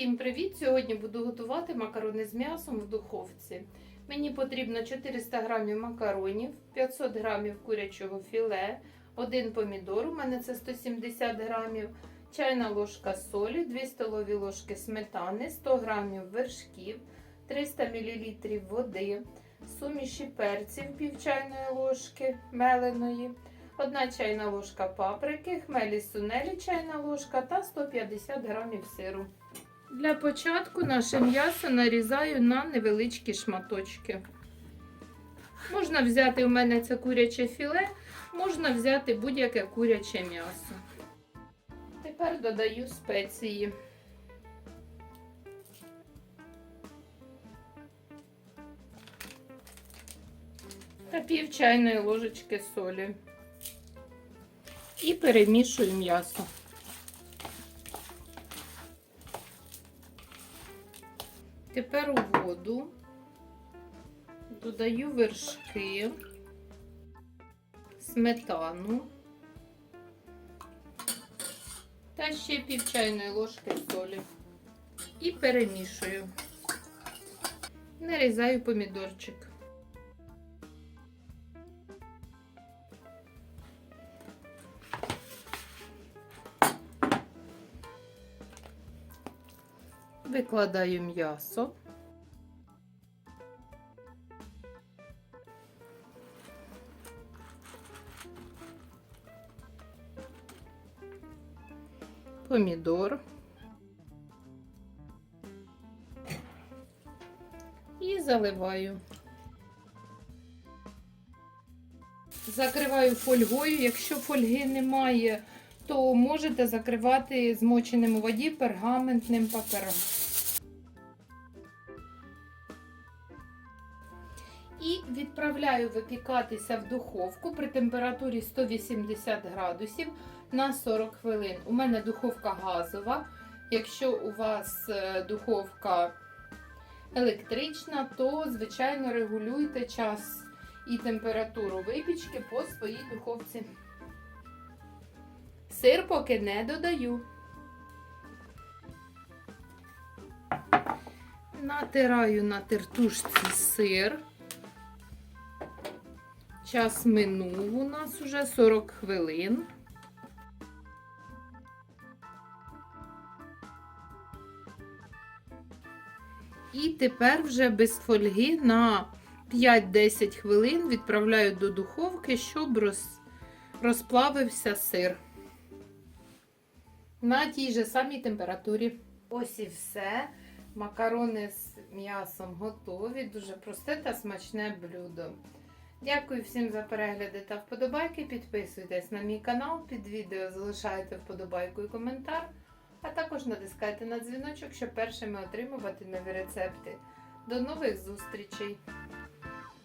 Всім привіт! Сьогодні буду готувати макарони з м'ясом в духовці. Мені потрібно 400 г макаронів, 500 г курячого філе, один помідор, у мене це 170 г, чайна ложка солі, 2 столові ложки сметани, 100 г вершків, 300 мл води, суміші перців пів чайної ложки меленої. Одна чайна ложка паприки, хмелі сунелі чайна ложка та 150 грамів сиру. Для початку наше м'ясо нарізаю на невеличкі шматочки. Можна взяти у мене це куряче філе, можна взяти будь-яке куряче м'ясо. Тепер додаю спеції. Та пів чайної ложечки солі і перемішую м'ясо. Тепер у воду додаю вершки, сметану та ще пів чайної ложки солі і перемішую. Нарізаю помідорчик. Викладаю м'ясо. Помідор. І заливаю. Закриваю фольгою. Якщо фольги немає, то можете закривати змоченим у воді пергаментним папером. І відправляю випікатися в духовку при температурі 180 градусів на 40 хвилин. У мене духовка газова. Якщо у вас е, духовка електрична, то, звичайно, регулюйте час і температуру випічки по своїй духовці. Сир поки не додаю. Натираю на тертушці сир. Час минув у нас уже 40 хвилин. І тепер вже без фольги на 5-10 хвилин відправляю до духовки, щоб розплавився сир. На тій же самій температурі. Ось і все. Макарони з м'ясом готові. Дуже просте та смачне блюдо. Дякую всім за перегляди та вподобайки. Підписуйтесь на мій канал, під відео залишайте вподобайку і коментар, а також натискайте на дзвіночок, щоб першими отримувати нові рецепти. До нових зустрічей!